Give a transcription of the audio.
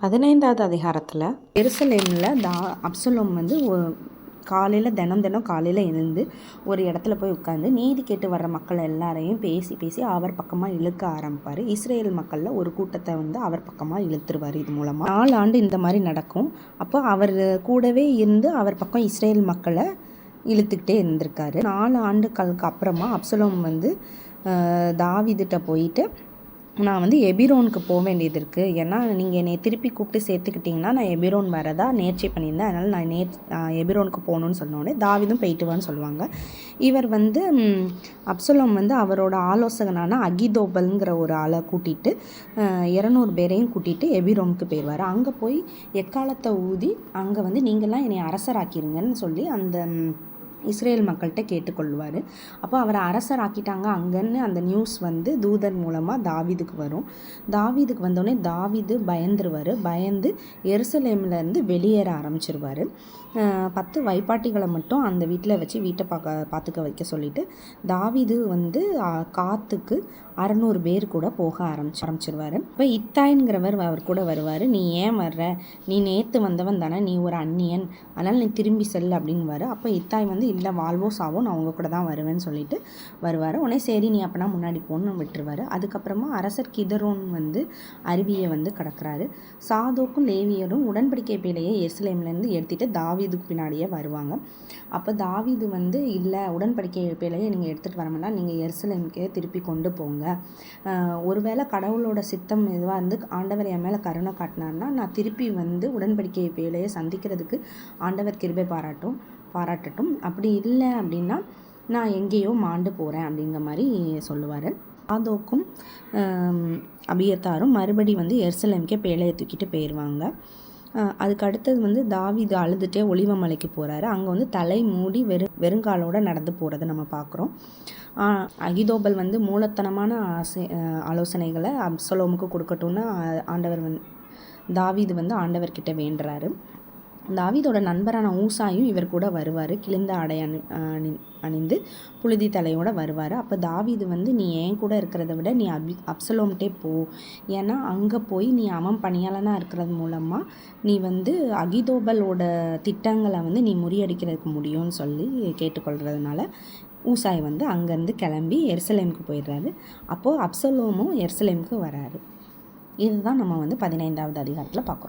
பதினைந்தாவது அதிகாரத்தில் எருசலேமில் தா அப்சலோம் வந்து காலையில் தினம் தினம் காலையில் எழுந்து ஒரு இடத்துல போய் உட்காந்து நீதி கேட்டு வர்ற மக்கள் எல்லாரையும் பேசி பேசி அவர் பக்கமாக இழுக்க ஆரம்பிப்பார். இஸ்ரேல் மக்களில் ஒரு கூட்டத்தை வந்து அவர் பக்கமாக இழுத்துருவார் இது மூலமாக நாலு ஆண்டு இந்த மாதிரி நடக்கும். அப்போ அவர் கூடவே இருந்து அவர் பக்கம் இஸ்ரேல் மக்களை இழுத்துக்கிட்டே இருந்திருக்காரு. நாலு ஆண்டுகளுக்கு அப்புறமா அப்சலோம் வந்து தாவிதிட்ட போயிட்டு நான் வந்து எபிரோனுக்கு போக வேண்டியது இருக்குது ஏன்னா நீங்கள் என்னை திருப்பி கூப்பிட்டு சேர்த்துக்கிட்டிங்கன்னா நான் எபிரோன் வரதா நேர்ச்சி பண்ணியிருந்தேன். அதனால் நான் நேர் எபிரோனுக்கு போகணுன்னு சொன்னோடனே தாவிதும் போயிட்டு சொல்லுவாங்க. இவர் வந்து அப்சலம் வந்து அவரோட ஆலோசகனான அகிதோபல்ங்கிற ஒரு ஆளை கூட்டிகிட்டு இரநூறு பேரையும் கூட்டிகிட்டு எபிரோனுக்கு போயிடுவார் அங்கே போய் எக்காலத்தை ஊதி அங்கே வந்து நீங்கள்லாம் என்னை அரசராக்கிருங்கன்னு சொல்லி அந்த இஸ்ரேல் மக்கள்கிட்ட கேட்டுக்கொள்வார். அப்போ அவரை அரசர் ஆக்கிட்டாங்க அங்கன்னு அந்த நியூஸ் வந்து தூதன் மூலமாக தாவிதுக்கு வரும். தாவிதுக்கு வந்தோடனே தாவிது பயந்துருவார். பயந்து எருசலேம்லேருந்து வெளியேற ஆரம்பிச்சிருவார். பத்து வைப்பாட்டிகளை மட்டும் அந்த வீட்டில் வச்சு வீட்டை பார்க்க பார்த்துக்க வைக்க சொல்லிவிட்டு தாவிது வந்து காற்றுக்கு அறநூறு பேர் கூட போக ஆரம்பிச்சு ஆரம்பிச்சிருவார். இப்போ இத்தாயின்கிறவர் அவர் கூட வருவார். நீ ஏன் வர்ற? நீ நேற்று வந்தவன் தானே. நீ ஒரு அந்நியன். அதனால் நீ திரும்பி செல் அப்படின்வார் அப்போ இத்தாய் வந்து இல்லை வாழ்வோ சாவோ நான் அவங்க கூட தான் வருவேன்னு சொல்லிட்டு வருவார். உடனே சரி நீ அப்போனா முன்னாடி போன்னு விட்டுருவார். அதுக்கப்புறமா அரசர் கிதரோன் வந்து அருவியை வந்து கடக்கிறாரு. சாதோக்கும் லேவியரும் உடன்படிக்கை பேலையை எருசலேம்லேருந்து எடுத்துகிட்டு தாவீதுக்கு பின்னாடியே வருவாங்க. அப்போ தாவீது வந்து இல்லை உடன்படிக்கை பேலையை நீங்கள் எடுத்துகிட்டு வரமெல்லாம் நீங்கள் எருசலேமுக்கே திருப்பி கொண்டு போங்க. ஒருவேளை கடவுளோட சித்தம் இதுவாக இருந்து ஆண்டவர் என் மேலே கருணை காட்டினார்னா நான் திருப்பி வந்து உடன்படிக்கை வேலையை சந்திக்கிறதுக்கு ஆண்டவர் கிருபை பாராட்டும் பாராட்டட்டும். அப்படி இல்லை அப்படின்னா நான் எங்கேயோ மாண்டு போகிறேன் அப்படிங்கிற மாதிரி சொல்லுவார். ஆதோக்கும் அபியத்தாரும் மறுபடி வந்து எர்சலேமுக்கே பேழையை தூக்கிட்டு போயிடுவாங்க அதுக்கு அடுத்தது வந்து தாவிது அழுதுகிட்டே ஒளிவமலைக்கு போகிறாரு அங்கே வந்து தலை மூடி வெறு வெறுங்காலோடு நடந்து போகிறத நம்ம பார்க்குறோம் அகிதோபல் வந்து மூலத்தனமான ஆசை ஆலோசனைகளை அப்சலோமுக்கு கொடுக்கட்டும்னு ஆண்டவர் வந்து தாவிது வந்து ஆண்டவர்கிட்ட வேண்டுறாரு. தாவிதோட நண்பரான ஊசாயும் இவர் கூட வருவார். கிழிந்த ஆடை அணி அணி அணிந்து புழுதி தலையோட வருவார். அப்போ தாவிது வந்து நீ ஏன் கூட இருக்கிறத விட நீ அபி அப்சலோம்ட்டே போ. ஏன்னா அங்கே போய் நீ அவன் பணியாளனாக இருக்கிறது மூலமாக நீ வந்து அகிதோபலோட திட்டங்களை வந்து நீ முறியடிக்கிறதுக்கு முடியும்னு சொல்லி கேட்டுக்கொள்கிறதுனால ஊசாய் வந்து அங்கேருந்து கிளம்பி எருசலேமுக்கு போயிடுறாரு. அப்போது அப்சலோமும் எருசலேமுக்கு வராரு. இதுதான் நம்ம வந்து பதினைந்தாவது அதிகாரத்தில் பார்க்குறோம்